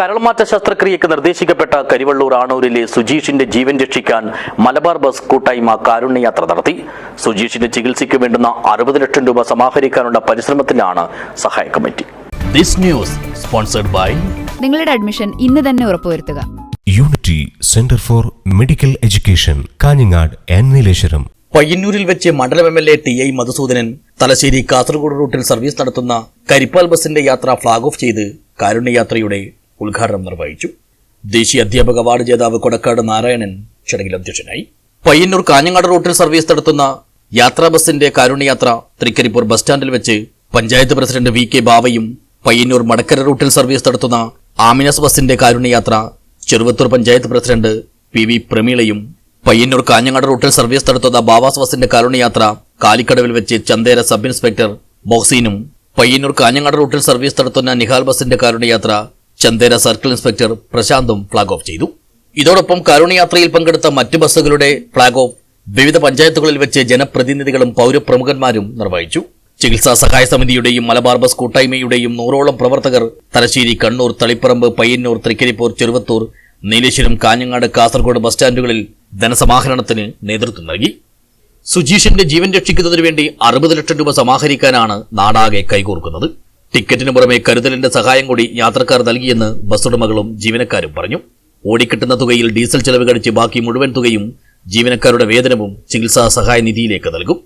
കരൾമാറ്റ ശസ്ത്രക്രിയക്ക് നിർദ്ദേശിക്കപ്പെട്ട കരിവള്ളൂർ ആണൂരിലെ സുജീഷിന്റെ ജീവൻ രക്ഷിക്കാൻ മലബാർ ബസ് കൂട്ടായ്മ കാരുണ്യയാത്ര നടത്തി. സുജീഷിന്റെ ചികിത്സയ്ക്ക് വേണ്ടുന്ന അറുപത് ലക്ഷം രൂപ സമാഹരിക്കാനുള്ള പരിശ്രമത്തിലാണ് സഹായ committee. This news sponsored by നിങ്ങളുടെ അഡ്മിഷൻ ഇന്ന് തന്നെ ഉറപ്പുവരുത്തുക. Unity centre for medical education Kanhangad N Nileshwaram പയ്യന്നൂരിൽ വെച്ച് മണ്ഡലം M L A T I Madhusoodanan Thalassery Kasaragod റൂട്ടിൽ സർവീസ് നടത്തുന്ന കരിപ്പാൽ ബസിന്റെ യാത്ര ഫ്ളാഗ് ഓഫ് ചെയ്ത് കാരുണ്യയാത്രയുടെ ഉദ്ഘാടനം നിർവഹിച്ചു. ദേശീയ അധ്യാപക അവാർഡ് ജേതാവ് കൊടക്കാട് നാരായണൻ ചടങ്ങിൽ അധ്യക്ഷനായി. പയ്യന്നൂർ കാഞ്ഞങ്ങാട് റൂട്ടിൽ സർവീസ് നടത്തുന്ന യാത്രാ ബസിന്റെ കാരുണ്യയാത്ര തൃക്കരിപ്പൂർ ബസ് സ്റ്റാൻഡിൽ വെച്ച് പഞ്ചായത്ത് പ്രസിഡന്റ് വി കെ ബാവയും പയ്യന്നൂർ മടക്കര റൂട്ടിൽ സർവീസ് നടത്തുന്ന ആമിനസ് ബസിന്റെ കാരുണ്യയാത്ര Cheruvathur panchayat president P V പ്രമീളയും Payyanur Kanhangad റൂട്ടിൽ സർവീസ് നടത്തുന്ന ബാവാസ് ബസിന്റെ കാരുണ്യയാത്ര കാലിക്കടവിൽ വെച്ച് ചന്തേര സബ് ഇൻസ്പെക്ടർ ബോക്സീനും പയ്യന്നൂർ കാഞ്ഞങ്ങാട് റൂട്ടിൽ സർവീസ് നടത്തുന്ന നിഹാൽ ബസിന്റെ കാരുണ്യയാത്ര ചന്തേര സർക്കിൾ ഇൻസ്പെക്ടർ പ്രശാന്തും ഫ്ളാഗ് ഓഫ് ചെയ്തു. ഇതോടൊപ്പം യാത്രയിൽ പങ്കെടുത്ത മറ്റ് ബസ്സുകളുടെ ഫ്ളാഗ് ഓഫ് വിവിധ പഞ്ചായത്തുകളിൽ വെച്ച് ജനപ്രതിനിധികളും പൗരപ്രമുഖന്മാരും നിർവഹിച്ചു. ചികിത്സാ സഹായ സമിതിയുടെയും മലബാർ ബസ് കൂട്ടായ്മയുടെയും നൂറോളം പ്രവർത്തകർ തലശ്ശേരി കണ്ണൂർ തളിപ്പറമ്പ് പയ്യന്നൂർ തൃക്കരിപ്പൂർ ചെറുവത്തൂർ നീലേശ്വരം കാഞ്ഞങ്ങാട് കാസർഗോഡ് ബസ് സ്റ്റാൻഡുകളിൽ ധനസമാഹരണത്തിന് നേതൃത്വം നൽകി. സുജീഷിന്റെ ജീവൻ രക്ഷിക്കുന്നതിനു വേണ്ടി അറുപത് ലക്ഷം രൂപ സമാഹരിക്കാനാണ് നാടാകെ കൈകോർക്കുന്നത്. ടിക്കറ്റിന് പുറമെ കരുതലിന്റെ സഹായം കൂടി യാത്രക്കാർ നൽകിയെന്ന് ബസ് ഉടമകളും ജീവനക്കാരും പറഞ്ഞു. ഓടിക്കിട്ടുന്ന തുകയിൽ ഡീസൽ ചെലവ് കഴിച്ച് ബാക്കി മുഴുവൻ തുകയും ജീവനക്കാരുടെ വേതനവും ചികിത്സാ സഹായ നിധിയിലേക്ക് നൽകും.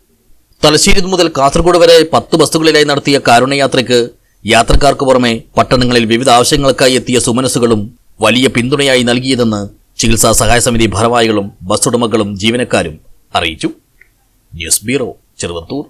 തലശ്ശേരി മുതൽ കാസർഗോഡ് വരെ പത്ത് ബസ്സുകളിലായി നടത്തിയ കാരുണ്യയാത്രയ്ക്ക് യാത്രക്കാർക്ക് പുറമെ പട്ടണങ്ങളിൽ വിവിധ ആവശ്യങ്ങൾക്കായി എത്തിയ സുമനസുകളും വലിയ പിന്തുണയായി നൽകിയതെന്ന് ചികിത്സാ സഹായ സമിതി ഭാരവാഹികളും ബസ് ഉടമകളും ജീവനക്കാരും അറിയിച്ചു. News bureau Cheruvathur.